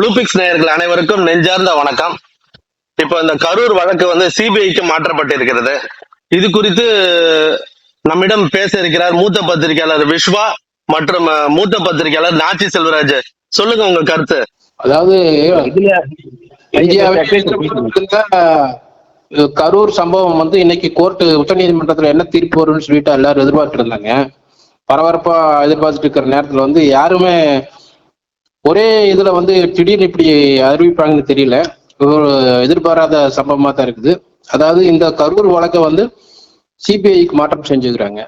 ப்ளூபிக்ஸ் நேயர்கள் அனைவருக்கும் நெஞ்சார்ந்த வணக்கம். இப்போ இந்த கரூர் வழக்கு வந்து சிபிஐக்கு மாற்றப்பட்டிருக்கிறது. இது குறித்து நம்மிடம் பேச இருக்கிறார் மூத்த பத்திரிகையாளர் விஸ்வா மற்றும் மூத்த பத்திரிகையாளர் நாச்சி செல்வராஜ். சொல்லுங்க உங்க கருத்து. அதாவது கரூர் சம்பவம் வந்து இன்னைக்கு கோர்ட்டு உச்சநீதிமன்றத்துல என்ன தீர்ப்பு வரும்னு சொல்லிட்டு எல்லாரும் எதிர்பார்த்துட்டு இருந்தாங்க பரபரப்பா எதிர்பார்த்துட்டு இருக்கிற நேரத்துல வந்து யாருமே ஒரே இதுல வந்து திடீர்னு இப்படி அறிவிப்பாங்கன்னு தெரியல. ஒரு எதிர்பாராத சம்பவமா தான் இருக்குது. அதாவது இந்த கரூர் வழக்கை வந்து சிபிஐக்கு மாற்றம் செஞ்சுக்கிறாங்க.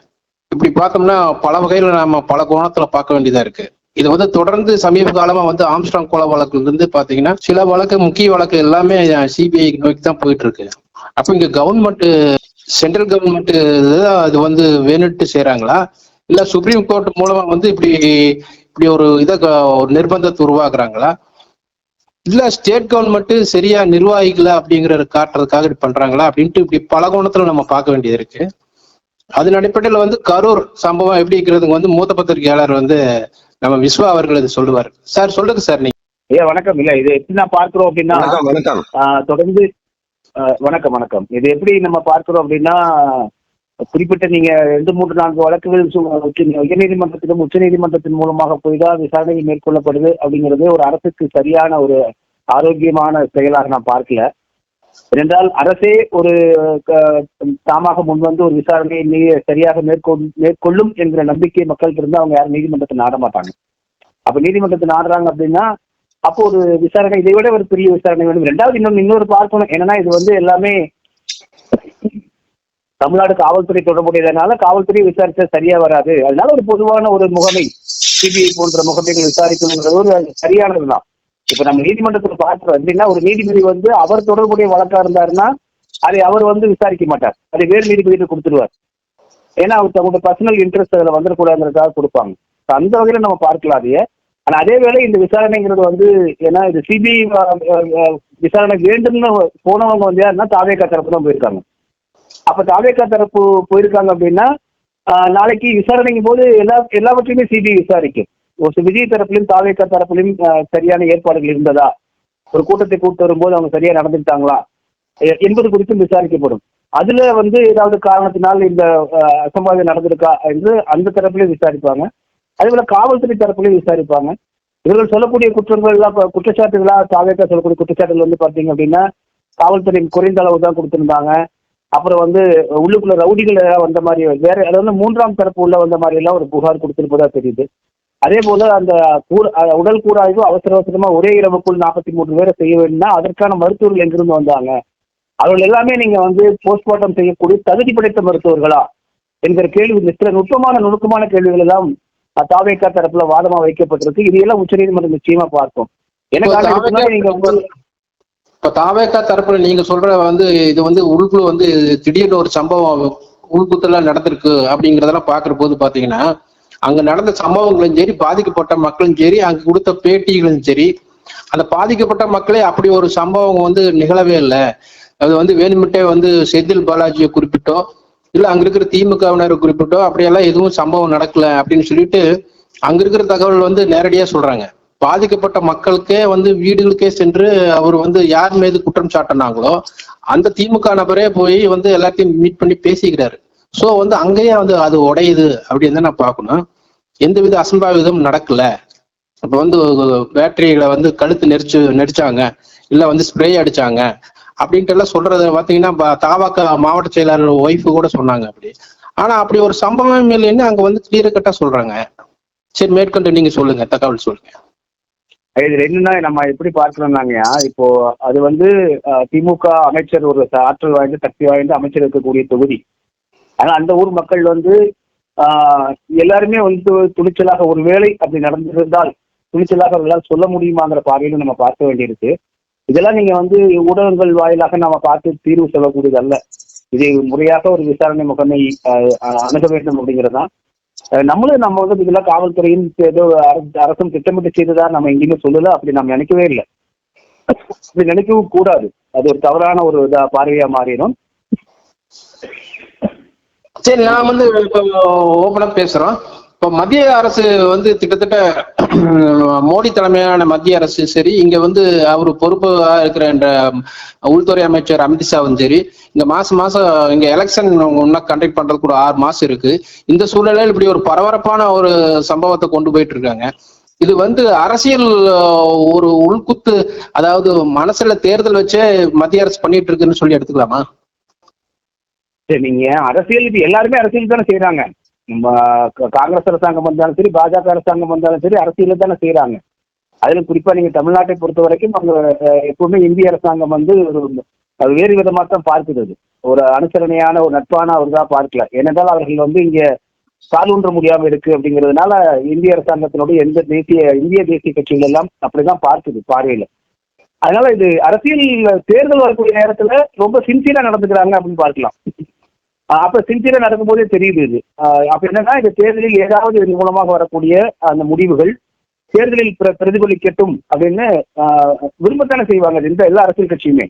இப்படி பார்த்தோம்னா பல வகையில நாம பல கோணத்துல பார்க்க வேண்டியதா இருக்கு. இது வந்து தொடர்ந்து சமீப காலமா வந்து ஆம்ஸ்டாங் கொலை வழக்குல இருந்து பாத்தீங்கன்னா சில வழக்கு முக்கிய வழக்கு எல்லாமே சிபிஐ நோக்கி தான் போயிட்டு இருக்கு. அப்ப இங்க கவர்மெண்ட் சென்ட்ரல் கவர்மெண்ட் இது வந்து வேணுட்டு செய்யறாங்களா இல்ல சுப்ரீம் கோர்ட் மூலமா வந்து இப்படி இப்படி ஒரு இதை ஒரு நிர்பந்தத்தை உருவாக்குறாங்களா? இல்ல ஸ்டேட் கவர்மெண்ட் சரியா நிர்வாகிக்கல அப்படிங்கறத காட்டுறதுக்காக இப்படி பண்றாங்களா? அப்படின்ட்டு இப்படி பல கோணத்துல நம்ம பார்க்க வேண்டியது இருக்கு. அதன் அடிப்படையில வந்து கரூர் சம்பவம் எப்படி இருக்கிறதுங்க வந்து மூத்த பத்திரிகையாளர் வந்து நம்ம விஸ்வா அவர்கள் இது சொல்லுவார். சார் சொல்லுங்க சார் நீங்க. ஐயா வணக்கம். இல்ல இது எப்படி நான் பார்க்கிறோம் அப்படின்னா வணக்கம் வணக்கம். ஆஹ், தொடர்ந்து ஆஹ், வணக்கம் வணக்கம். இது எப்படி நம்ம பார்க்கிறோம் அப்படின்னா குறிப்பிட்ட நீங்க ரெண்டு மூன்று நான்கு வழக்குகள் உயர்நீதிமன்றத்திலும் உச்ச உயர்நீதிமன்றத்திலும் உச்சநீதிமன்றத்தின் மூலமாக போய்தான் விசாரணை மேற்கொள்ளப்படுது அப்படிங்கிறது ஒரு அரசுக்கு சரியான ஒரு ஆரோக்கியமான செயலாக நான் பார்க்கல. ஏனென்றால் அரசே ஒரு க- தாமாக முன்வந்து ஒரு விசாரணையை நீ சரியாக மேற்கொள் மேற்கொள்ளும் என்கிற நம்பிக்கை மக்களுக்கு இருந்து அவங்க யாரும் நீதிமன்றத்தை நாட மாட்டாங்க. அப்ப நீதிமன்றத்தை நாடுறாங்க அப்படின்னா அப்போ ஒரு விசாரணை இதை விட ஒரு பெரிய விசாரணை வேணும் ரெண்டாவது இன்னொன்று இன்னொரு பார்க்கணும். என்னன்னா இது வந்து எல்லாமே தமிழ்நாடு காவல்துறை தொடர்புடையதனால காவல்துறை விசாரிச்சா சரியா வராது. அதனால ஒரு பொதுவான ஒரு முகமை சிபிஐ போன்ற முகமைகள் விசாரிக்கணுங்கிறது ஒரு சரியானதுதான் இப்ப நம்ம நீதிமன்றத்துல பாக்குறோம் அப்படின்னா ஒரு நீதிபதி வந்து அவர் தொடர்புடைய வழக்கா இருந்தாருன்னா அதை அவர் வந்து விசாரிக்க மாட்டார். அதை வேறு நீதிபதிக்கு கொடுத்துருவார். ஏன்னா அவர் தங்களுடைய பர்சனல் இன்ட்ரெஸ்ட் அதில் வந்துடக்கூடாதுங்கிறதுக்காக கொடுப்பாங்க. அந்த வகையில நம்ம பார்க்கலாம் அதையே. ஆனா அதே வேளை இந்த விசாரணைங்கிறது வந்து ஏன்னா இது சிபிஐ விசாரணை வேண்டும்னு போனவங்க வந்து யாருன்னா தாவே தரப்பு தான் போயிருக்காங்க. அப்ப தாவேக்கா தரப்பு போயிருக்காங்க அப்படின்னா நாளைக்கு விசாரணைக்கும் போது எல்லா எல்லாவற்றையுமே சிபிஐ விசாரிக்கும். ஒரு விஜய் தரப்புலையும் தாவேக்கா தரப்புலையும் சரியான ஏற்பாடுகள் இருந்ததா? ஒரு கூட்டத்தை கூட்டு வரும்போது அவங்க சரியா நடந்துட்டாங்களா என்பது குறித்தும் விசாரிக்கப்படும். அதுல வந்து ஏதாவது காரணத்தினால் இந்த அசம்பாவிதம் நடந்திருக்கா என்று அந்த தரப்புலையும் விசாரிப்பாங்க. அதே போல காவல்துறை தரப்புலையும் விசாரிப்பாங்க. இவர்கள் சொல்லக்கூடிய குற்றங்கள் எல்லாம் குற்றச்சாட்டுகளா தாவேக்கா சொல்லக்கூடிய குற்றச்சாட்டுகள் வந்து பாத்தீங்க அப்படின்னா காவல்துறை குறைந்த அளவு தான் கொடுத்திருந்தாங்க. அப்புறம் வந்து உள்ளுக்குள்ள ரவுடிகள் ஏதாவது வந்த மாதிரி வேற அதாவது மூன்றாம் தரப்பு உள்ள வந்த மாதிரி எல்லாம் ஒரு புகார் கொடுத்திருப்பதா தெரியுது. அதே போல அந்த அஹ் உடல் கூறாய்வு அவசர அவசரமா ஒரே இரவுக்குள் நாற்பத்தி மூன்று பேரை செய்ய வேண்டும்னா அதற்கான மருத்துவர்கள் எங்கிருந்து வந்தாங்க? அவர்கள் எல்லாமே நீங்க வந்து போஸ்ட்மார்ட்டம் செய்யக்கூடிய தகுதி படைத்த மருத்துவர்களா? என்கிற கேள்வி சில நுட்பமான நுணுக்கமான கேள்விகள் எல்லாம் அஹ், தாவேக்கா தரப்புல வாதமா வைக்கப்பட்டிருக்கு. இது எல்லாம் உச்சநீதிமன்றம் நிச்சயமா பார்க்கும். எனக்கு நீங்க இப்ப தாவேக்கா தரப்புல நீங்க சொல்ற வந்து இது வந்து உள்குழு வந்து திடீர்னு ஒரு சம்பவம் உள்குத்தெல்லாம் நடந்திருக்கு அப்படிங்கறதெல்லாம் பாக்குற போது பாத்தீங்கன்னா அங்க நடந்த சம்பவங்களும் சரி பாதிக்கப்பட்ட மக்களும் சரி அங்க கொடுத்த பேட்டிகளும் சரி அந்த பாதிக்கப்பட்ட மக்களே அப்படி ஒரு சம்பவம் வந்து நிகழவே இல்லை. அது வந்து வேணுமிட்டே வந்து செந்தில் பாலாஜியை குறிப்பிட்டோ இல்ல அங்க இருக்கிற திமுகவினரை குறிப்பிட்டோ அப்படியெல்லாம் எதுவும் சம்பவம் நடக்கல அப்படின்னு சொல்லிட்டு அங்க இருக்கிற தகவல் வந்து நேரடியா சொல்றாங்க. பாதிக்கப்பட்ட மக்களுக்கே வந்து வீடுகளுக்கே சென்று அவர் வந்து யார் மீது குற்றம் சாட்டினாங்களோ அந்த திமுக நபரே போய் வந்து எல்லாத்தையும் மீட் பண்ணி பேசிக்கிறாரு. சோ வந்து அங்கேயே வந்து அது உடையுது அப்படின்னு தான் நான் பார்க்கணும். எந்தவித அசம்பாவிதம் நடக்கல. இப்ப வந்து பேட்டரிகளை வந்து கழுத்து நெரிச்சு நெரிச்சாங்க. இல்ல வந்து ஸ்ப்ரே அடிச்சாங்க. அப்படின்ட்டு எல்லாம் சொல்றது பாத்தீங்கன்னா தாவாக்க மாவட்ட செயலாளர் ஒய்ஃபு கூட சொன்னாங்க அப்படி. ஆனா அப்படி ஒரு சம்பவம் இல்லைன்னு அங்க வந்து கிளியர் கட்டா சொல்றாங்க. சரி மேற்கொண்டு நீங்க சொல்லுங்க தகவல் சொல்லுங்க. இது ரெண்டுனா நம்ம எப்படி பார்க்கணும்னாங்கயா இப்போ அது வந்து திமுக அமைச்சர் ஒரு ஆற்றல் வாய்ந்த சக்தி வாய்ந்த அமைச்சர் இருக்கக்கூடிய தொகுதி. ஆனா அந்த ஊர் மக்கள் வந்து ஆஹ், எல்லாருமே வந்து துணிச்சலாக ஒரு வேலை அப்படி நடந்திருந்தால் துணிச்சலாக அவர்களால் சொல்ல முடியுமாங்கிற பார்வையில நம்ம பார்க்க வேண்டியிருக்கு. இதெல்லாம் நீங்க வந்து ஊடகங்கள் வாயிலாக நாம பார்த்து தீர்வு சொல்லக்கூடியது அல்ல இதை முறையாக ஒரு விசாரணை முகமை அணுக வேண்டும் அப்படிங்கறதுதான் நம்மளும் நம்ம வந்து இதெல்லாம் காவல்துறையின் ஏதோ அரசும் திட்டமிட்டு செய்ததா நம்ம எங்கேயுமே சொல்லல அப்படி நம்ம நினைக்கவே இல்லை. அப்படி நினைக்கவும் கூடாது. அது ஒரு தவறான ஒரு இதா பார்வையா மாறிடும். சரி நான் வந்து இப்போ ஓபனா பேசுறோம். இப்போ மத்திய அரசு வந்து கிட்டத்தட்ட மோடி தலைமையிலான மத்திய அரசு சரி இங்க வந்து அவர் பொறுப்பா இருக்கிற என்ற உள்துறை அமைச்சர் அமித்ஷாவும் சரி இந்த மாசம் மாசம் இங்க எலெக்ஷன் ஒன்னா கண்டக்ட் பண்றதுக்கு ஒரு ஆறு மாசம் இருக்கு. இந்த சூழ்நிலையில் இப்படி ஒரு பரபரப்பான ஒரு சம்பவத்தை கொண்டு போயிட்டு இருக்காங்க. இது வந்து அரசியல் ஒரு உள்குத்து அதாவது மனசுல தேர்தல் வச்சே மத்திய அரசு பண்ணிட்டு இருக்குன்னு சொல்லி எடுத்துக்கலாமா? சரி நீங்க அரசியல் இது எல்லாருமே அரசியல் தானே செய்யறாங்க நம்ம காங்கிரஸ் அரசாங்கம் வந்தாலும் சரி பாஜக அரசாங்கம் வந்தாலும் சரி அரசியல் தானே செய்யறாங்க அதுல குறிப்பா நீங்க தமிழ்நாட்டை பொறுத்த வரைக்கும் அவங்க எப்பவுமே இந்திய அரசாங்கம் வந்து ஒரு அது வேறு விதமாக தான் பார்க்குது அது. ஒரு அனுசரணையான ஒரு நட்பான ஒரு தான் பார்க்கல. ஏனென்றால் அவர்கள் வந்து இங்க காலூன்ற முடியாமல் இருக்கு அப்படிங்கிறதுனால இந்திய அரசாங்கத்தினுடைய எந்த தேசிய இந்திய தேசிய கட்சிகள் எல்லாம் அப்படிதான் பார்க்குது பார்வையில. அதனால இது அரசியல் தேர்தல் வரக்கூடிய நேரத்துல ரொம்ப சின்சியரா நடந்துக்கிறாங்க அப்படின்னு பார்க்கலாம். அப்ப சின்சியரா நடக்கும்போதே தெரியுது இது. அப்ப என்னன்னா இந்த தேர்தலில் ஏதாவது இதன் மூலமாக வரக்கூடிய அந்த முடிவுகள் தேர்தலில் பிர- பிரதிபலிக்கட்டும் அப்படின்னு ஆஹ் விரும்பத்தானே செய்வாங்க. அது எந்த எல்லா அரசியல் கட்சியுமே.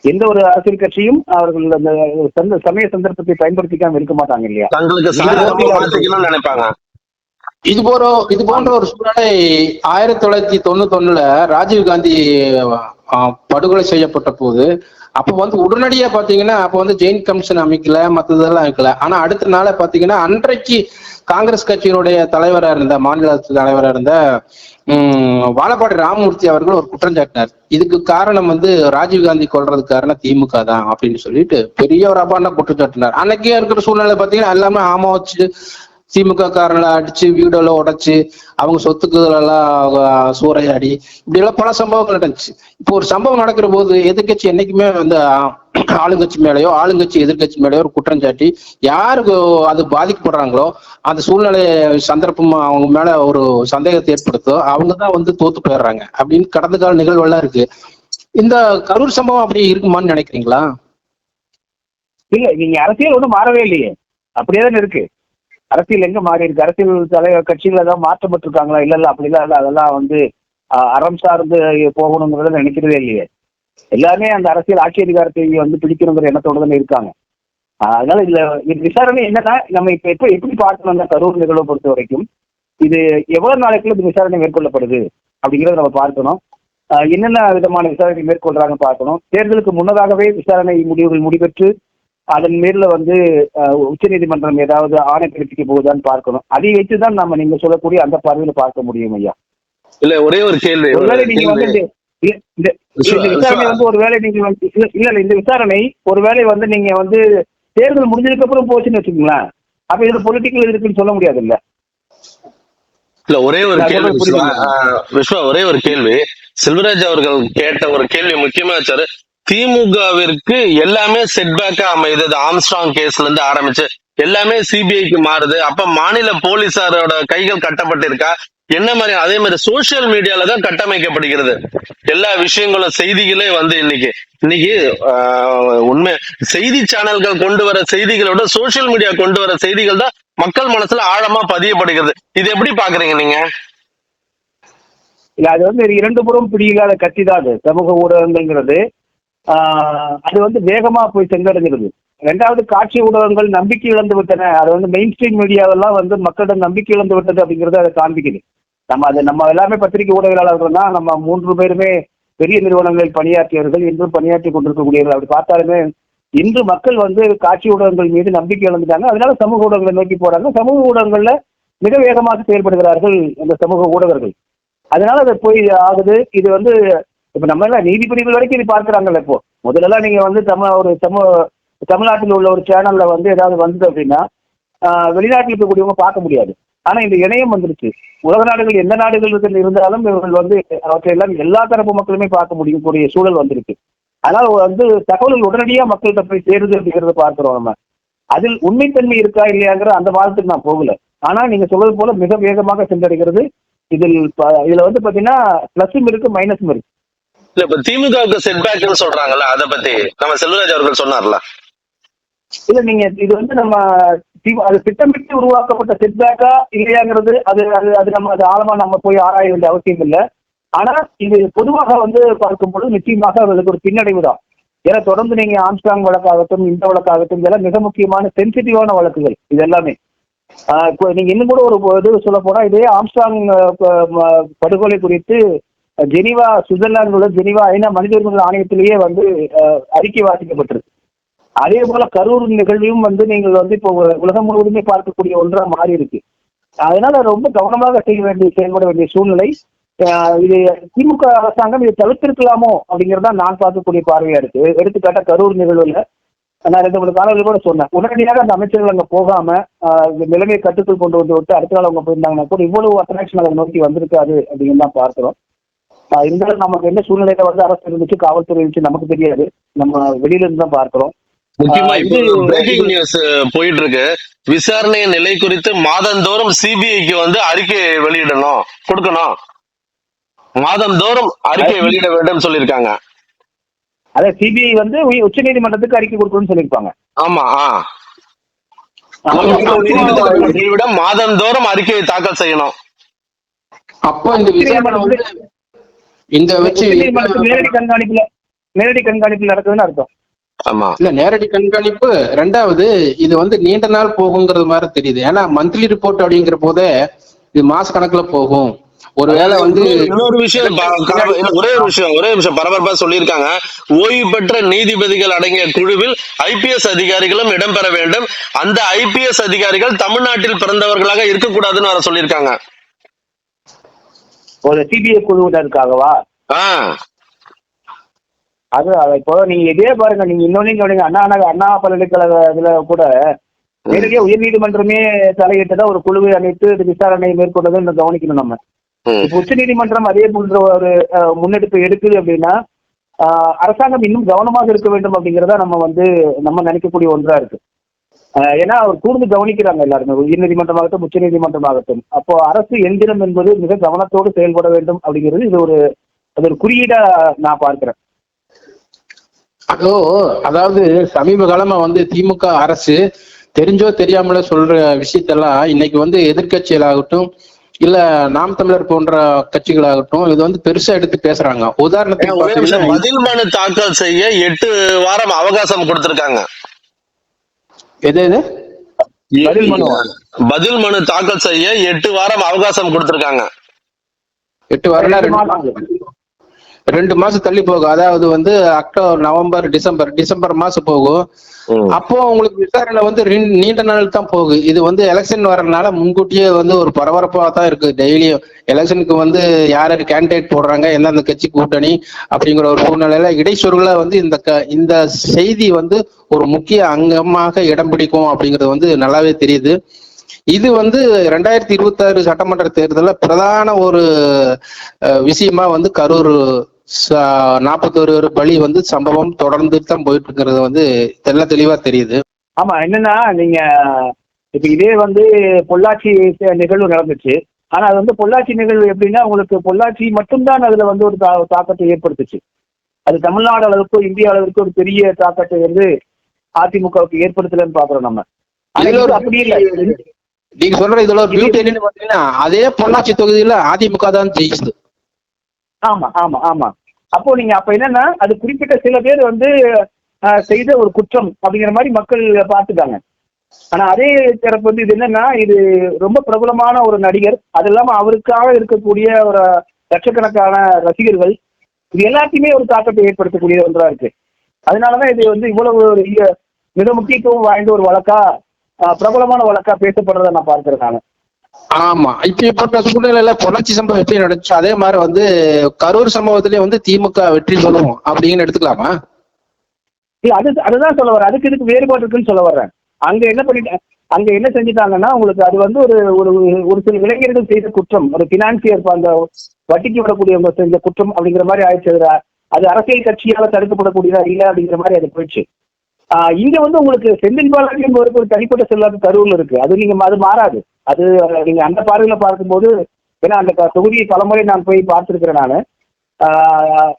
எந்த ஒரு அரசியல் கட்சியும் அவர்கள் அந்த சந்த சமய சந்தர்ப்பத்தை பயன்படுத்திக்காம இருக்க மாட்டாங்க இல்லையா? தங்களுக்கு சாதகமா மாத்திக்கணும்னு நினைப்பாங்க. இது போற இது போன்ற ஒரு சூழ்நிலை ஆயிரத்தி தொள்ளாயிரத்தி தொண்ணூத்தி ஒண்ணுல ராஜீவ் காந்தி படுகொலை செய்யப்பட்ட போது அப்ப வந்து உடனடியா பாத்தீங்கன்னா அப்ப வந்து ஜெயின் கமிஷன் அமைக்கல மத்ததெல்லாம் அமைக்கல ஆனா அடுத்த நாள பாத்தீங்கன்னா அன்றைக்கு காங்கிரஸ் கட்சியினுடைய தலைவரா இருந்த மாநில தலைவரா இருந்த உம் வாழப்பாடி ராமமூர்த்தி அவர்கள் ஒரு குற்றம் சாட்டினார். இதுக்கு காரணம் வந்து ராஜீவ் காந்தி கொல்றதுக்கு காரணம் திமுக தான் அப்படின்னு சொல்லிட்டு பெரிய ஒரு அபாண்ட குற்றம் சாட்டினார். அன்னைக்கே இருக்கிற சூழ்நிலை பாத்தீங்கன்னா எல்லாமே ஆமா வச்சு திமுக காரங்களை அடிச்சு வீடெல்லாம் உடைச்சு அவங்க சொத்துக்களெல்லாம் சூறையாடி இப்படி எல்லாம் பல சம்பவங்கள் நடந்துச்சு. இப்போ ஒரு சம்பவம் நடக்கிற போது எதிர்க்கட்சி என்னைக்குமே வந்து ஆளுங்கட்சி மேலேயோ ஆளுங்கட்சி எதிர்கட்சி மேலேயோ ஒரு குற்றம் சாட்டி யாருக்கு அது பாதிக்கப்படுறாங்களோ அந்த சூழ்நிலை சந்தர்ப்பம் அவங்க மேல ஒரு சந்தேகத்தை ஏற்படுத்தோ அவங்க தான் வந்து தோத்து போயிடுறாங்க. அப்படின்னு கடந்த கால நிகழ்வெல்லாம் இருக்கு. இந்த கரூர் சம்பவம் அப்படி இருக்குமான்னு நினைக்கிறீங்களா? இல்ல நீங்க அரசியல் ஒன்றும் மாறவே இல்லையே. அப்படியே தானே இருக்கு. அரசியல் எங்க மாறி இருக்கு? அரசியல் தலைவர் கட்சிகள் ஏதாவது மாற்றப்பட்டிருக்காங்களா? இல்ல இல்ல அப்படிலாம் இல்ல அதெல்லாம் வந்து அறம் சார்ந்து போகணுங்கிறத நினைக்கிறதே இல்லையே. எல்லாருமே அந்த அரசியல் ஆட்சி அதிகாரத்தை வந்து பிடிக்கணுங்கிற எண்ணத்தோட தானே இருக்காங்க. அதனால இதுல இது விசாரணை என்னன்னா நம்ம இப்ப எப்ப எப்படி பார்க்கணும் அந்த கரூர் நிகழ்வை பொறுத்த வரைக்கும் இது எவ்வளவு நாளைக்குள்ள இந்த விசாரணை மேற்கொள்ளப்படுது அப்படிங்கறத நம்ம பார்க்கணும். என்னென்ன விதமான விசாரணை மேற்கொள்றாங்க பார்க்கணும். தேர்தலுக்கு முன்னதாகவே விசாரணை முடிவுகள் முடிவெற்று அதன் மேல வந்து அஹ், உச்சநீதிமன்றம் ஏதாவது ஆணை பிறப்பிக்க போகுதான்னு பார்க்கணும். அதை வச்சு தான் நம்ம நீங்க சொல்லக்கூடிய அந்த பார்வையில பார்க்க முடியும் ஐயா. இல்ல ஒரே ஒரு கேள்வி ஒரு ஒருவேளை நீங்க வந்து. இந்த- விசாரணை வந்து ஒருவேளை நீங்க வந்து இல்ல இல்ல இந்த விசாரணை ஒருவேளை வந்து நீங்க வந்து தேர்தல் முடிஞ்சதுக்கு அப்புறம் போச்சுன்னு வச்சுக்கோங்களேன். அப்ப இதுல பொலிட்டிக்கல் இருக்குன்னு சொல்ல முடியாது இல்ல இல்ல ஒரே ஒரு கேள்வி விஸ்வா ஒரே ஒரு கேள்வி. செல்வராஜ் அவர்கள் கேட்ட ஒரு கேள்வி முக்கியமா வச்சாரு திமுகவிற்கு எல்லாமே செட்பேக்கா அமையுது ஆம்ஸ்ட்ராங் கேஸ்ல இருந்து ஆரம்பிச்சு எல்லாமே சிபிஐக்கு மாறுது. அப்ப மாநில போலீசாரோட கைகள் கட்டப்பட்டிருக்கா? என்ன மாதிரி? அதே மாதிரி சோசியல் மீடியால தான் கட்டமைக்கப்படுகிறது. எல்லா விஷயங்களும் செய்திகளே வந்து இன்னைக்கு இன்னைக்கு ஆஹ், உண்மை செய்தி சேனல்கள் கொண்டு வர செய்திகளை விட சோசியல் மீடியா கொண்டு வர செய்திகள் தான் மக்கள் மனசுல ஆழமா பதியப்படுகிறது. இது எப்படி பாக்குறீங்க நீங்க? இல்ல அது வந்து இரண்டு புறம் பிடிக்காத கட்சி தான் அது. சமூக ஊடகங்கள்ங்கிறது அது வந்து வேகமா போய் சென்றடைகிறது. ரெண்டாவது காட்சி ஊடகங்கள் நம்பிக்கை இழந்து விட்டன. அது வந்து மெயின் ஸ்ட்ரீம் மீடியாவெல்லாம் வந்து மக்களிடம் நம்பிக்கை இழந்து விட்டது அப்படிங்கறத அதை காண்பிக்குது. நம்ம அது நம்ம எல்லாமே பத்திரிகை ஊடகங்களாளர்கள்னா தான் நம்ம மூன்று பேருமே பெரிய நிறுவனங்களில் பணியாற்றியவர்கள் இன்றும் பணியாற்றி கொண்டிருக்கக்கூடியவர்கள். அப்படி பார்த்தாலுமே இன்று மக்கள் வந்து காட்சி ஊடகங்கள் மீது நம்பிக்கை இழந்துட்டாங்க. அதனால சமூக ஊடகங்களை நோக்கி போறாங்க. சமூக ஊடகங்கள்ல மிக வேகமாக செயல்படுகிறார்கள் இந்த சமூக ஊடகர்கள். அதனால அது போய் ஆகுது. இது வந்து இப்ப நம்ம எல்லாம் நீதிபதிகள் வரைக்கும் இது பார்க்கறாங்கல்ல இப்போ. முதல்லலாம் நீங்க வந்து தமிழ் ஒரு சமூ தமிழ்நாட்டில் உள்ள ஒரு சேனல்ல வந்து ஏதாவது வந்தது அப்படின்னா வெளிநாட்டில் இருக்கக்கூடியவங்க பார்க்க முடியாது. ஆனா இந்த இணையம் வந்துருச்சு. உலக நாடுகள் எந்த நாடுகள் இருந்தாலும் இவர்கள் வந்து அவற்றையெல்லாம் எல்லா தரப்பு மக்களுமே பார்க்க முடியும் கூடிய சூழல் வந்திருக்கு. அதனால வந்து தகவல்கள் உடனடியா மக்கள்கிட்ட போய் சேருது அப்படிங்கறத பார்க்கிறோம் நம்ம. அதில் உண்மைத்தன்மை இருக்கா இல்லையாங்கிற அந்த வாதத்துக்கு நான் போகல. ஆனா நீங்க சொல்வது போல மிக வேகமாக சென்றடைகிறது. இதில் இதில் இதுல வந்து பாத்தீங்கன்னா பிளஸும் இருக்கு மைனஸும் இருக்கு. இல்ல இப்ப திமுகவுக்கு செட்பேக்னு சொல்றாங்கல்ல அத பத்தி நம்ம செல்வராஜ் அவர்கள் சொன்னார்ல. இல்ல நீங்க இது வந்து நம்ம தி- அது திட்டமிட்டு உருவாக்கப்பட்ட செட்பேக்கா இல்லையாங்கிறது அது அது அது நம்ம அது ஆழமா நம்ம போய் ஆராய வேண்டிய அவசியம் இல்லை. ஆனா இது பொதுவாக வந்து பார்க்கும்போது நிச்சயமாக அதுக்கு ஒரு பின்னடைவு தான். ஏன்னா தொடர்ந்து நீங்க ஆம்ஸ்டாங் வழக்காகட்டும் இந்த வழக்காகட்டும் இதெல்லாம் மிக முக்கியமான சென்சிட்டிவான வழக்குகள் இது எல்லாமே இப்போ நீங்க இன்னும் கூட ஒரு இது சொல்ல போனா இதே ஆம்ஸ்டாங் படுகொலை குறித்து ஜெனிவா சுவிட்சர்லாந்து ஜெனிவா ஐநா மனித உரிமைகள் ஆணையத்திலேயே வந்து அறிக்கை வாசிக்கப்பட்டிருக்கு அதே போல கரூர் நிகழ்வையும் வந்து நீங்கள் வந்து இப்போ உலகம் முழுவதுமே பார்க்கக்கூடிய ஒன்றா மாறி இருக்கு அதனால ரொம்ப கவனமாக செய்ய வேண்டிய செயல்பட வேண்டிய சூழ்நிலை இது திமுக அரசாங்கம் இதை தவிர்த்திருக்கலாமோ அப்படிங்கறத நான் பார்க்கக்கூடிய பார்வையா இருக்கு. எடுத்துக்காட்டா கரூர் நிகழ்வுல நான் ரெண்டு மூணு காலங்கள் கூட சொன்னேன். உடனடியாக அந்த அமைச்சர்கள் அங்க போகாம நிலைமையை கட்டுக்குள் கொண்டு வந்து விட்டு அடுத்த நாள் அவங்க போயிருந்தாங்கன்னா கூட இவ்வளவு அட்ராக்ஷன் அதை நோக்கி வந்திருக்காது அப்படின்னு தான் பார்க்கிறோம். இருந்தாலும் நமக்கு என்ன சூழ்நிலையில வந்து அரசு இருந்துச்சு காவல்துறை இருந்துச்சு நமக்கு தெரியாது. நம்ம வெளியில இருந்து தான் பார்க்கிறோம். முக்கியமா பிரேக்கிங் நியூஸ் போயிட்டு இருக்கு விசாரணை நிலை குறித்து மாதந்தோறும் சிபிஐக்கு வந்து அறிக்கை வெளியிடணும் கொடுக்கணும். மாதந்தோறும் அறிக்கை வெளியிட வேண்டும் சொல்லியிருக்காங்க. அதே சிபிஐ வந்து உச்ச நீதிமன்றத்துக்கு அறிக்கை கொடுக்கணும்னு சொல்லியிருப்பாங்க. ஆமா மாதந்தோறும் அறிக்கையை தாக்கல் செய்யணும். அப்போ இந்த விசாரணை வந்து இந்த வச்சு நேரடி கண்காணிப்புல நேரடி கண்காணிப்புல நடக்குதுன்னு அர்த்தம். ஆமா. இல்ல நேரடி கண்காணிப்பு. ரெண்டாவது இது வந்து நீண்ட நாள் போகுங்கிறது மாதிரி தெரியுது. ஏன்னா மந்த்லி ரிப்போர்ட் அப்படிங்கிற போதே இது மாச கணக்குல போகும். ஒருவேளை வந்து இன்னொரு- விஷயம் ஒரே ஒரு விஷயம் ஒரே விஷயம் பரபரப்பா சொல்லியிருக்காங்க. ஓய்வு பெற்ற நீதிபதிகள் அடங்கிய குழுவில் ஐபிஎஸ் அதிகாரிகளும் இடம்பெற வேண்டும். அந்த ஐபிஎஸ் அதிகாரிகள் தமிழ்நாட்டில் பிறந்தவர்களாக இருக்கக்கூடாதுன்னு வர சொல்லியிருக்காங்க. ஒரு சிபிஐ குழுவினருக்காகவா அது இப்போ நீங்க இதே பாருங்க நீங்க இன்னொன்னு கவனிங்க அண்ணா அண்ணா பல்கலைக்கழக இதுல கூட நேரடியா உயர்நீதிமன்றமே தலையிட்டதா ஒரு குழுவை அமைத்து விசாரணை மேற்கொண்டதை இன்னும் கவனிக்கணும் நம்ம. ம். இப்போ உச்சநீதிமன்றம் அதே போன்ற ஒரு முன்னெடுப்பு எடுக்குது அப்படின்னா அரசாங்கம் இன்னும் கவனமாக இருக்க வேண்டும் அப்படிங்கிறத நம்ம வந்து நம்ம நினைக்கக்கூடிய ஒன்றா இருக்கு. ஏன்னா அவர் கூர்ந்து கவனிக்கிறாங்க எல்லாருமே. உயர்நீதிமன்றமாகட்டும் உச்சநீதிமன்றமாகட்டும் அப்போ அரசு எந்திரம் என்பது மிக கவனத்தோடு செயல்பட வேண்டும் அப்படிங்கிறது இது ஒரு அது ஒரு குறியீடா நான் பார்க்கிறேன். அதோ அதாவது சமீப காலமா வந்து திமுக அரசு தெரிஞ்சோ தெரியாமலோ சொல்ற விஷயத்தெல்லாம் இன்னைக்கு வந்து எதிர்க்கட்சிகளாகட்டும் இல்ல நாம் தமிழர் போன்ற கட்சிகளாகட்டும் இது வந்து பெருசா எடுத்து பேசுறாங்க. உதாரணத்துக்கு பதில் மனு தாக்கல் செய்ய எட்டு வாரம் அவகாசம் கொடுத்திருக்காங்க. எது எது? பதில் மனு. பதில் மனு தாக்கல் செய்ய எட்டு வாரம் அவகாசம் கொடுத்திருக்காங்க. எட்டு வாரம் ரெண்டு. மாசம் தள்ளி போகும் அதாவது வந்து அக்டோபர் நவம்பர் டிசம்பர் டிசம்பர் மாசம் போகும். அப்போ உங்களுக்கு விசாரணை வந்து நீண்ட நாள் தான் போகுது இது வந்து எலெக்ஷன் வரனால முன்கூட்டியே வந்து ஒரு பரபரப்பா தான் இருக்கு டெய்லியும் எலெக்ஷனுக்கு வந்து யார் யார் கேண்டிடேட் போடுறாங்க எந்தெந்த கட்சி கூட்டணி அப்படிங்கிற ஒரு சூழ்நிலையில இடைச்சொருகளா வந்து இந்த க- இந்த செய்தி வந்து ஒரு முக்கிய அங்கமாக இடம் பிடிக்கும் அப்படிங்கிறது வந்து நல்லாவே தெரியுது இது வந்து ரெண்டாயிரத்தி இருபத்தாறு சட்டமன்ற தேர்தலில் பிரதான ஒரு விஷயமா வந்து கரூர் நாற்பத்தோரு பலி வந்து சம்பவம் தொடர்ந்து தான் போயிட்டு இருக்கிறது வந்து தெள்ள தெளிவா தெரியுது. ஆமா என்னன்னா நீங்க இப்ப இதே வந்து பொள்ளாச்சி நிகழ்வு நடந்துச்சு. ஆனா அது வந்து பொள்ளாச்சி நிகழ்வு எப்படின்னா உங்களுக்கு பொள்ளாச்சி மட்டும்தான் அதுல வந்து ஒரு தாக்கத்தை ஏற்படுத்துச்சு. அது தமிழ்நாடு அளவுக்கு இந்திய அளவுக்கு ஒரு பெரிய தாக்கத்தை வந்து அதிமுகவுக்கு ஏற்படுத்தலன்னு பாக்குறோம் நம்ம. அப்படி இல்லை. நீங்க சொல்ற இதுல ஒரு பியூட்டி என்னன்னு பாத்தீங்கன்னா அதே பொள்ளாச்சி தொகுதியில அதிமுக தான் ஜெயிச்சுது. ஆமா ஆமா ஆமா. அப்போ நீங்க அப்ப என்னன்னா அது குறிப்பிட்ட சில பேர் வந்து செய்த ஒரு குற்றம் அப்படிங்கிற மாதிரி மக்கள் பார்த்துட்டாங்க. ஆனா அதே தரப்பு வந்து இது என்னன்னா இது ரொம்ப பிரபலமான ஒரு நடிகர். அது இல்லாம அவருக்காக இருக்கக்கூடிய ஒரு லட்சக்கணக்கான ரசிகர்கள். இது எல்லாத்தையுமே ஒரு தாக்கத்தை ஏற்படுத்தக்கூடிய ஒன்றா இருக்கு. அதனாலதான் இது வந்து இவ்வளவு ஒரு இய- மிக முக்கியத்துவம் வாய்ந்த ஒரு வழக்கா பிரபலமான வழக்கா பேசப்படுறதை நான் பார்க்கிறேன் நான். ஆமா. இப்ப இப்ப சூழ்நிலையில பொள்ளாச்சி சம்பவம் எப்படி நடந்துச்சு அதே மாதிரி வந்து கரூர் சம்பவத்திலே வந்து திமுக வெற்றி பெறும் அப்படின்னு எடுத்துக்கலாமா? அது அதுதான் சொல்ல வரேன் அதுக்கு இதுக்கு வேறுபாடு இருக்குன்னு சொல்ல வர்றேன். அங்க என்ன பண்ணிட்டு அங்க என்ன செஞ்சுட்டாங்கன்னா உங்களுக்கு அது வந்து ஒரு ஒரு ஒரு சில இளைஞர்கள் செய்த குற்றம். ஒரு பினான்சியர் அந்த வட்டிக்கு விடக்கூடியவங்க செஞ்ச குற்றம் அப்படிங்கிற மாதிரி ஆயிடுச்சு. அது அரசியல் கட்சியால தடுக்கப்படக்கூடியதா இல்ல அப்படிங்கிற மாதிரி அது போயிடுச்சு. இங்க வந்து உங்களுக்கு செந்தில் பாலாஜி என்பவருக்கு ஒரு தனிப்பட்ட செல்வாக்கு கருவில் இருக்கு. அது நீங்க அது மாறாது. அது நீங்க அந்த பார்வையில பார்க்கும்போது ஏன்னா அந்த தொகுதியை பலமுறை நான் போய் பார்த்திருக்கிறேன் நான்.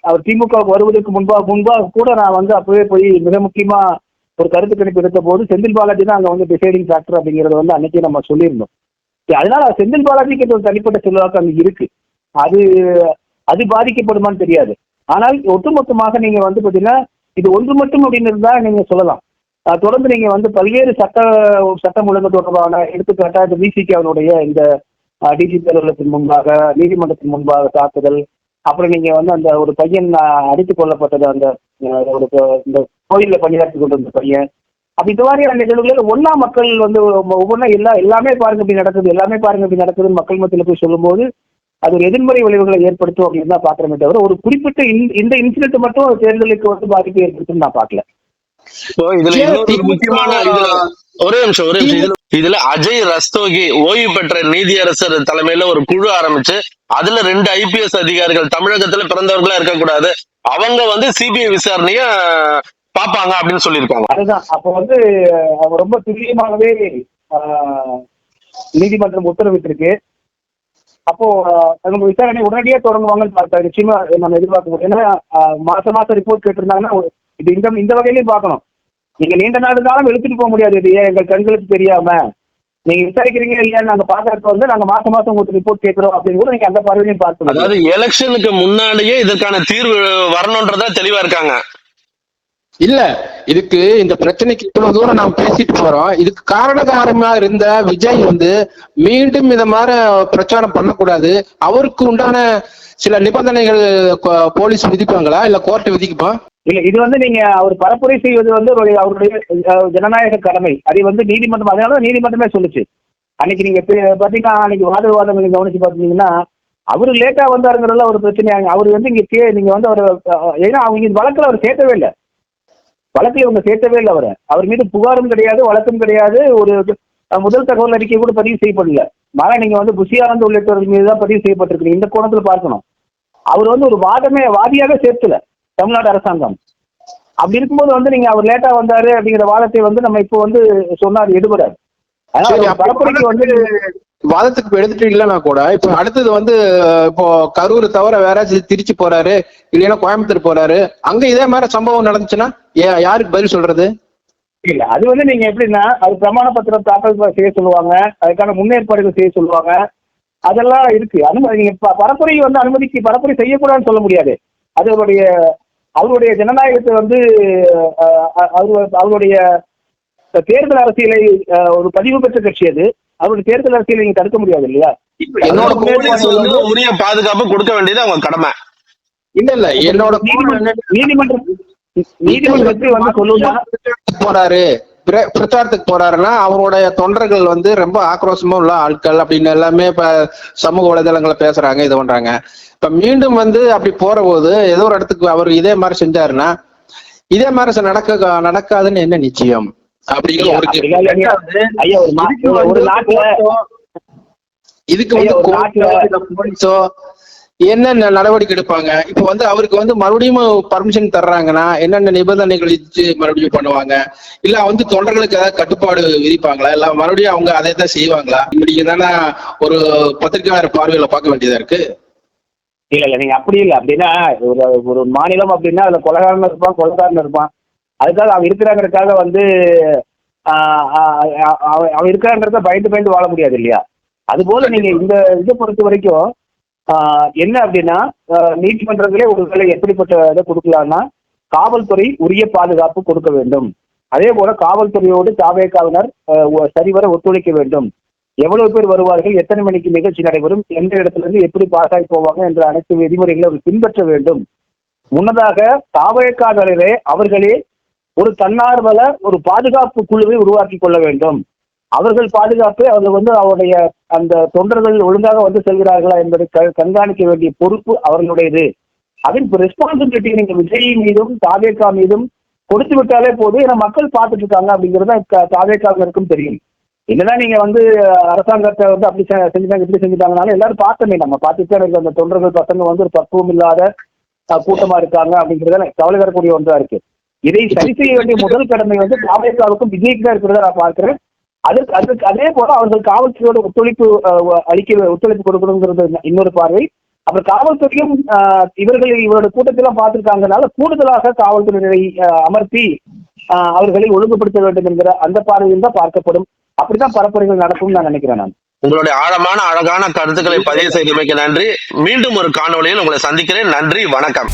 அவர் திமுக வருவதற்கு முன்பாக முன்பாக கூட நான் வந்து அப்பவே போய் மிக முக்கியமா ஒரு கருத்து கணிப்பு எடுத்த போது செந்தில் பாலாஜி தான் அங்க வந்து டிசைடிங் ஃபேக்டர் அப்படிங்கறத வந்து அன்னைக்கே நம்ம சொல்லியிருந்தோம். சரி, அதனால செந்தில் பாலாஜிக்கு ஒரு தனிப்பட்ட செல்வாக்கு அங்கே இருக்கு. அது அது பாதிக்கப்படுமான்னு தெரியாது. ஆனால் ஒட்டுமொத்தமாக நீங்க வந்து பாத்தீங்கன்னா இது ஒன்று மட்டும் அப்படின்னு இருந்தா நீங்க சொல்லலாம். தொடர்ந்து நீங்க வந்து பல்வேறு சட்ட சட்டம் ஒழுங்கு தொடர்பான எடுத்துக்காட்டா இந்த விசிகே அவனுடைய இந்த டிஜிபி அலுவலகத்தின் முன்பாக நீதிமன்றத்தின் முன்பாக தாக்குதல் அப்புறம் நீங்க வந்து அந்த ஒரு பையன் அடித்துக் கொல்லப்பட்டது அந்த ஒரு இந்த கோயில்ல பணியாற்றி கொண்டிருந்த பையன். அப்ப இந்த மாதிரியான நிகழ்வுகளில் ஒன்னா மக்கள் வந்து ஒவ்வொன்றா எல்லா எல்லாமே பாருங்க இப்படி நடக்குது எல்லாமே பாருங்க இப்படி நடக்குதுன்னு மக்கள் மத்தியில போய் சொல்லும்போது அது ஒரு எதிர்மறை விளைவுகளை ஏற்படுத்தும் அப்படின்னு தான் பாக்குறேமே தவிர ஒரு குறிப்பிட்ட இந்த- இன்சிடென்ட் மட்டும் தேர்தலுக்கு வந்து பாதிப்பு ஏற்படுத்தும் நான் பார்க்கல. இப்போ இதுல இன்னொரு முக்கியமான ஒரே நிமிஷம் ஒரே நிமிஷம். இதுல இதுல அஜய் ரஸ்தோகி ஓய்வு பெற்ற நீதியரசர் தலைமையில ஒரு குழு ஆரம்பிச்சு அதுல ரெண்டு ஐபிஎஸ் அதிகாரிகள் தமிழகத்துல பிறந்தவர்களா இருக்கக்கூடாது அவங்க வந்து சிபிஐ விசாரணைய பாப்பாங்க அப்படின்னு சொல்லியிருக்காங்க. அதுதான். அப்போ வந்து அவங்க ரொம்ப துல்லியமாகவே ஆஹ், நீதிமன்றம் உத்தரவிட்டிருக்கு. அப்போ நம்ம விசாரணை உடனடியே தொடங்குவாங்கன்னு பார்த்தா நிச்சயமா நம்ம எதிர்பார்க்க முடியும் ஏன்னா மாசம் மாசம் ரிப்போர்ட் கேட்டிருந்தாங்கன்னா இது இந்த இந்த வகையிலையும் பார்க்கணும். நீங்க நீண்ட நாள் காலம் எடுத்துட்டு போக முடியாது. இது ஏன் எங்கள் கண்களுக்கு தெரியாம? நீங்க விசாரிக்கிறீங்க இல்லையான்னு நாங்க பாக்குறதுக்கு வந்து நாங்க மாசம் மாசம் உங்களுக்கு ரிப்போர்ட் கேட்கிறோம் அப்படின்னு கூட நீங்க அந்த பார்வையிலையும் பார்க்கணும் அதாவது எலெக்ஷனுக்கு முன்னாடியே இதற்கான தீர்வு வரணும்ன்றதா தெளிவா இருக்காங்க. இல்ல இதுக்கு இந்த பிரச்சனைக்கு இவ்வளவு தூரம் நாம் பேசிட்டு போறோம். இதுக்கு காரணகாரமா இருந்த விஜய் வந்து மீண்டும் இந்த மாதிரி பிரச்சாரம் பண்ணக்கூடாது. அவருக்கு உண்டான சில நிபந்தனைகள் போலீஸ் விதிப்பாங்களா? இல்ல கோர்ட் விதிக்குமா? இல்ல இது வந்து நீங்க அவர் பரப்புரை செய்வது வந்து அவருடைய அவருடைய ஜனநாயக கடமை. அதை வந்து நீதிமன்றம் அதனால நீதிமன்றமே சொல்லுச்சு. அன்னைக்கு நீங்க பே- பாத்தீங்கன்னா அன்னைக்கு வாத விவாதம் நீங்க கவனிச்சு பாத்தீங்கன்னா அவரு லேட்டா வந்தாருங்கிறதுல ஒரு பிரச்சனையாங்க அவர் வந்து இங்க கே நீங்க வந்து அவர் ஏன்னா அவங்க இந்த வழக்குல அவர் சேர்க்கவே இல்லை. வழக்குல இவங்க சேர்த்தவே இல்லை அவரை. அவர் மீது புகாரும் கிடையாது வழக்கும் கிடையாது. ஒரு முதல் தகவல் அறிக்கை கூட பதிவு செய்யப்படல. மாறா நீங்க வந்து புஷியானந்த் உள்ளிட்டவர்கள் மீது தான் பதிவு செய்யப்பட்டிருக்கு இந்த கோணத்துல பார்க்கணும். அவர் வந்து ஒரு வாதமே வாதியாக சேர்த்துல தமிழ்நாடு அரசாங்கம். அப்படி இருக்கும்போது வந்து நீங்க அவர் லேட்டா வந்தாரு அப்படிங்கிற வாதத்தை வந்து நம்ம இப்போ வந்து சொன்னா அது எடுபடாது பரப்புரைக்கு வந்து வாதத்துக்கு எடுத்துட்டு இல்லைன்னா கூட இப்போ அடுத்தது வந்து இப்போ கரூர் தவிர வேற திருச்சி போறாரு இல்லைன்னா கோயம்புத்தூர் போறாரு அங்க இதே மாதிரி சம்பவம் நடந்துச்சுன்னா யாருக்கு பதில் சொல்றது? இல்ல அது வந்து நீங்க எப்படின்னா அது பிரமாண பத்திரம் தாக்கல் செய்ய சொல்லுவாங்க அதுக்கான முன்னேற்பாடுகள் செய்ய சொல்லுவாங்க அதெல்லாம் இருக்கு. அனுமதி நீங்க பரப்புரை வந்து அனுமதிக்கு பரப்புரை செய்யக்கூடாதுன்னு சொல்ல முடியாது. அது அவருடைய அவருடைய ஜனநாயகத்தை வந்து அவரு- அவருடைய தேர்தல் அரசியலை ஒரு பதிவு பெற்ற கட்சி அது. அவருடைய தேர்தல் அரசியலை நீங்க தடுக்க முடியாது இல்லையா? என்னோட உரிய பாதுகாப்பு கொடுக்க வேண்டியது அவங்க கடமை. இல்ல இல்ல என்னோட நீதிமன்றம் நீதிமன்றத்தில் வந்து சொல்லுங்க. போறாரு. பிர- பிரச்சாரத்துக்கு போறாருன்னா அவருடைய தொண்டர்கள் வந்து ரொம்ப ஆக்ரோஷமா உள்ள ஆட்கள் அப்படின்னு எல்லாமே இப்ப சமூக வலைதளங்களை பேசுறாங்க இது பண்றாங்க. இப்ப மீண்டும் வந்து அப்படி போற போது ஏதோ ஒரு இடத்துக்கு அவர் இதே மாதிரி செஞ்சாருன்னா இதே மாதிரி நடக்க நடக்காதுன்னு என்ன நிச்சயம்? இதுக்கு ஒரு வந்து என்னென்ன நடவடிக்கை எடுப்பாங்க? இப்ப வந்து அவருக்கு வந்து மறுபடியும் பர்மிஷன் தர்றாங்கன்னா என்னென்ன நிபந்தனைகள் விதிச்சு மறுபடியும் பண்ணுவாங்க? இல்ல வந்து தொண்டர்களுக்கு ஏதாவது கட்டுப்பாடு விதிப்பாங்களா? இல்ல மறுபடியும் அவங்க அதை தான் செய்வாங்களா? இப்படி தானே ஒரு பத்திரிகையாளர் பார்வையில பார்க்க வேண்டியதா இருக்கு? இல்ல இல்ல நீங்க அப்படி இல்ல. அப்படின்னா ஒரு ஒரு மாநிலம் அப்படின்னா அதுல கொலகாரன் இருப்பான் கொலகாரன் இருப்பான். அதுக்காக அவன் இருக்கிறாங்கிறதுக்காக வந்து அவன் இருக்கிறாங்கிறத பயந்து பயந்து வாழ முடியாது இல்லையா? அதுபோல நீங்க இந்த இதை பொறுத்த வரைக்கும் என்ன அப்படின்னா நீதிமன்றங்களே ஒரு வேலை எப்படிப்பட்ட இதை கொடுக்கலாம்னா காவல்துறை உரிய பாதுகாப்பு கொடுக்க வேண்டும். அதே போல காவல்துறையோடு தாவேக்காவினர் சரிவர ஒத்துழைக்க வேண்டும். எவ்வளவு பேர் வருவார்கள் எத்தனை மணிக்கு நிகழ்ச்சி நடைபெறும் எந்த இடத்துல இருந்து எப்படி பாஸ் ஆகி போவாங்க என்ற அனைத்து விதிமுறைகளை அவர் பின்பற்ற வேண்டும். முன்னதாக தாவழக்காரரே அவர்களே ஒரு தன்னார்வல ஒரு பாதுகாப்பு குழுவை உருவாக்கி கொள்ள வேண்டும். அவர்கள் பாதுகாப்பை அவர்கள் வந்து அவருடைய அந்த தொண்டர்கள் ஒழுங்காக வந்து செல்கிறார்களா என்பதை க- கண்காணிக்க வேண்டிய பொறுப்பு அவர்களுடையது. அதன் ரெஸ்பான்சிபிலிட்டி நீங்க விஜய் மீதும் தாவேக்கா மீதும் கொடுத்து விட்டாலே போதும் ஏன்னா மக்கள் பார்த்துட்டு இருக்காங்க அப்படிங்கிறது தாவேக்காவினருக்கும் தெரியும். என்னதான் நீங்க வந்து அரசாங்கத்தை வந்து அப்படி செஞ்சுட்டாங்க இப்படி செஞ்சுட்டாங்கனாலும் எல்லாரும் பார்த்தோமே. நம்ம பார்த்துட்டு தான் அந்த தொண்டர்கள் பசங்க வந்து ஒரு பக்குவம் இல்லாத கூட்டமா இருக்காங்க அப்படிங்கிறத கவலை தரக்கூடிய ஒன்றா இருக்கு. இதை சரி செய்ய வேண்டிய முதல் கடமை வந்து காவல்துறைக்கும் விஜய்க்கு தான் இருக்கிறத நான் பார்க்கிறேன். அதுக்கு அதுக்கு அதே போல அவர்கள் காவல்துறையோட ஒத்துழைப்பு அளிக்க ஒத்துழைப்பு கொடுக்கணுங்கிறது இன்னொரு பார்வை. அப்புறம் காவல்துறையும் இவர்கள் இவரோட கூட்டத்தெல்லாம் பார்த்திருக்காங்கனால கூடுதலாக காவல்துறையினரை அமர்த்தி அஹ், அவர்களை ஒழுங்குபடுத்த வேண்டும் என்கிற அந்த பார்வையில் தான் பார்க்கப்படும். அப்படிதான் பரப்புரைகள் நடக்கும்னு நான் நினைக்கிறேன் நான். உங்களுடைய ஆழமான அழகான கருத்துக்களை பதிவு செய்தமைக்கு நன்றி. மீண்டும் ஒரு காணொளியில் உங்களை சந்திக்கிறேன். நன்றி வணக்கம்.